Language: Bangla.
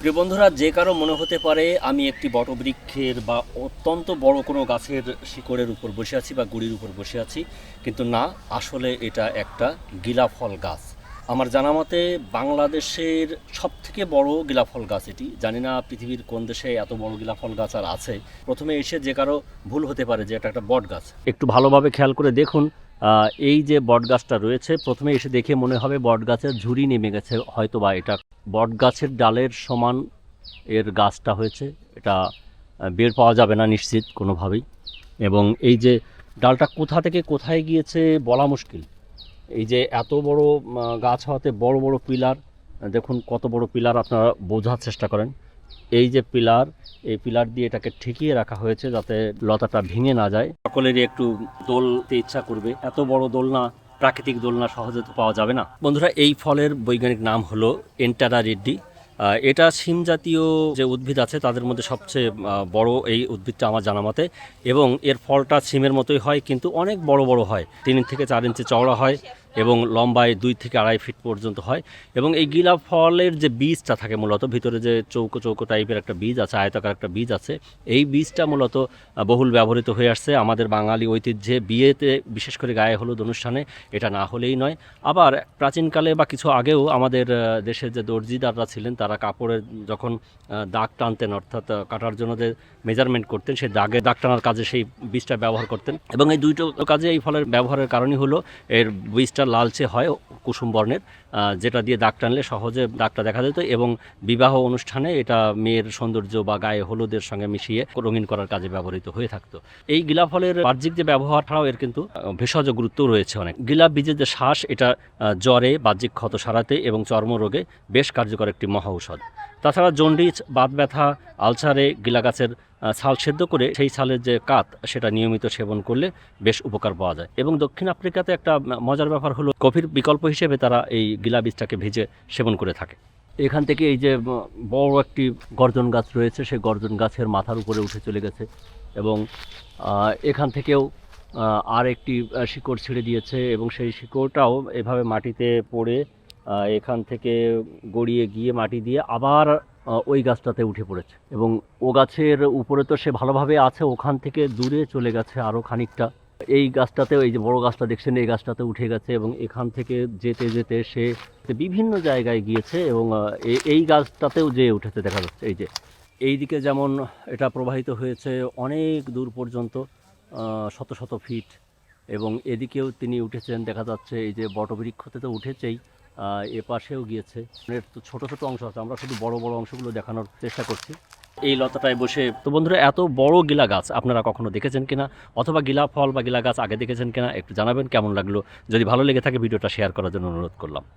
প্রিয় বন্ধুরা, যে কারও মনে হতে পারে আমি একটি বটবৃক্ষের বা অত্যন্ত বড় কোনো গাছের শিকড়ের উপর বসে আছি বা গুড়ির উপর বসে আছি, কিন্তু না, আসলে এটা একটা গিলাফল গাছ। আমার জানা মতে বাংলাদেশের সব থেকে বড় গিলাফল গাছ এটি। জানি না পৃথিবীর কোন দেশে এত বড় গিলাফল গাছ আর আছে। প্রথমে এসে যে কারও ভুল হতে পারে যে এটা একটা বট গাছ। একটু ভালোভাবে খেয়াল করে দেখুন এই যে বট গাছটা রয়েছে, প্রথমে এসে দেখে মনে হবে বট গাছের ঝুড়ি নেমে গেছে হয়তো বা এটা বট গাছের ডালের সমান এর গাছটা হয়েছে, এটা বের পাওয়া যাবে না নিশ্চিত কোনোভাবেই। এবং এই যে ডালটা কোথা থেকে কোথায় গিয়েছে বলা মুশকিল। এই যে এত বড় গাছ হওয়াতে বড় বড় পিলার, দেখুন কত বড় পিলার আপনারা বোঝার চেষ্টা করেন। এই যে পিলার, এই পিলার দিয়ে এটাকে ঠেকিয়ে রাখা হয়েছে যাতে লতাটা ভেঙে না যায়। সকলেরই একটু দোলতে ইচ্ছা করবে। এত বড় দোলনা প্রাকৃতিক দোলনা সহজে তো পাওয়া যাবে না। বন্ধুরা, এই ফলের বৈজ্ঞানিক নাম হলো এন্টারা রেড্ডি। এটা সিম জাতীয় যে উদ্ভিদ আছে, তাদের মধ্যে সবচেয়ে বড় এই উদ্ভিদটা আমার জানা মতে। এবং এর ফলটা সিমের মতোই হয়, কিন্তু অনেক বড় বড় হয়। তিন থেকে চার ইঞ্চি চওড়া হয় এবং লম্বায় দুই থেকে আড়াই ফিট পর্যন্ত হয় এবং এই গিলা ফলের যে বীজটা থাকে মূলত, ভিতরে যে চৌকো চৌকো টাইপের একটা বীজ আছে, আয়তাকার একটা বীজ আছে, এই বীজটা মূলত বহুল ব্যবহৃত হয়ে আসছে। আমাদের বাঙালি ঐতিহ্যে বিয়েতে, বিশেষ করে গায়ে হলুদ অনুষ্ঠানে, এটা না হলেই নয়। আবার প্রাচীনকালে বা কিছু আগেও আমাদের দেশের যে দর্জিদাররা ছিলেন, তারা কাপড়ের যখন দাগ টানতেন, অর্থাৎ কাটার জন্য যে মেজারমেন্ট করতেন, সেই দাগে দাগ টানার কাজে সেই বীজটা ব্যবহার করতেন। এবং এই দুইটো কাজে এই ফলের ব্যবহারের কারণই হলো, এর বীজটা লালচে হয় কুসুম বর্ণের যেটা দিয়ে দাগ টানলে সহজে দাগটা দেখা যেত এবং বিবাহ অনুষ্ঠানে এটা মেয়ের সৌন্দর্য বা গায়ে হলুদের সঙ্গে মিশিয়ে রঙিন করার কাজে ব্যবহৃত হয়ে থাকতো। এই গিলা ফলের বাহ্যিক যে ব্যবহার ছাড়াও এর কিন্তু ভেষজ গুরুত্ব রয়েছে অনেক। গিলা বীজের যে শ্বাস, এটা জ্বরে, বাহ্যিক ক্ষত সারাতে এবং চর্মরোগে বেশ কার্যকর একটি মহা ঔষধ তাছাড়া জন্ডিস, বাত ব্যথা, আলসারে গিলা গাছের ছাল সেদ্ধ করে সেই ছালের যে কাত, সেটা নিয়মিত সেবন করলে বেশ উপকার পাওয়া যায়। এবং দক্ষিণ আফ্রিকাতে একটা মজার ব্যাপার হলো কফির বিকল্প হিসেবে তারা এই গিলা বীজটাকে ভেজে সেবন করে থাকে। এখান থেকে এই যে বড় একটি গর্জন গাছ রয়েছে, সেই গর্জন গাছের মাথার উপরে উঠে চলে গেছে এবং এখান থেকেও আর একটি শিকড় ছেড়ে দিয়েছে এবং সেই শিকড়টাও এভাবে মাটিতে পড়ে এখান থেকে গড়িয়ে গিয়ে মাটি দিয়ে আবার ওই গাছটাতে উঠে পড়েছে এবং ও গাছের উপরে তো সে ভালোভাবে আছে, ওখান থেকে দূরে চলে গেছে আরও খানিকটা। এই গাছটাতেও এই যে বড় গাছটা দেখছেন, এই গাছটাতে উঠে গেছে এবং এখান থেকে যেতে যেতে সে বিভিন্ন জায়গায় গিয়েছে এবং এই গাছটাতেও যে উঠেছে দেখা যাচ্ছে, এই যে। এই দিকে যেমন এটা প্রবাহিত হয়েছে অনেক দূর পর্যন্ত শত শত ফিট এবং এদিকেও তিনি উঠেছেন, দেখা যাচ্ছে এই যে বটবৃক্ষতে তো উঠেছেই এ পাশেও গিয়েছে। ছোট ছোট অংশ আছে, আমরা শুধু বড় বড় অংশগুলো দেখানোর চেষ্টা করছি। এই লতাটায় বসে। তো বন্ধুরা, এত বড় গিলা গাছ আপনারা কখনো দেখেছেন কিনা? অথবা গিলা ফল বা গিলা গাছ আগে দেখেছেন কিনা? একটু জানাবেন কেমন লাগল? যদি ভালো লেগে থাকে, ভিডিওটা শেয়ার করার জন্য অনুরোধ করলাম।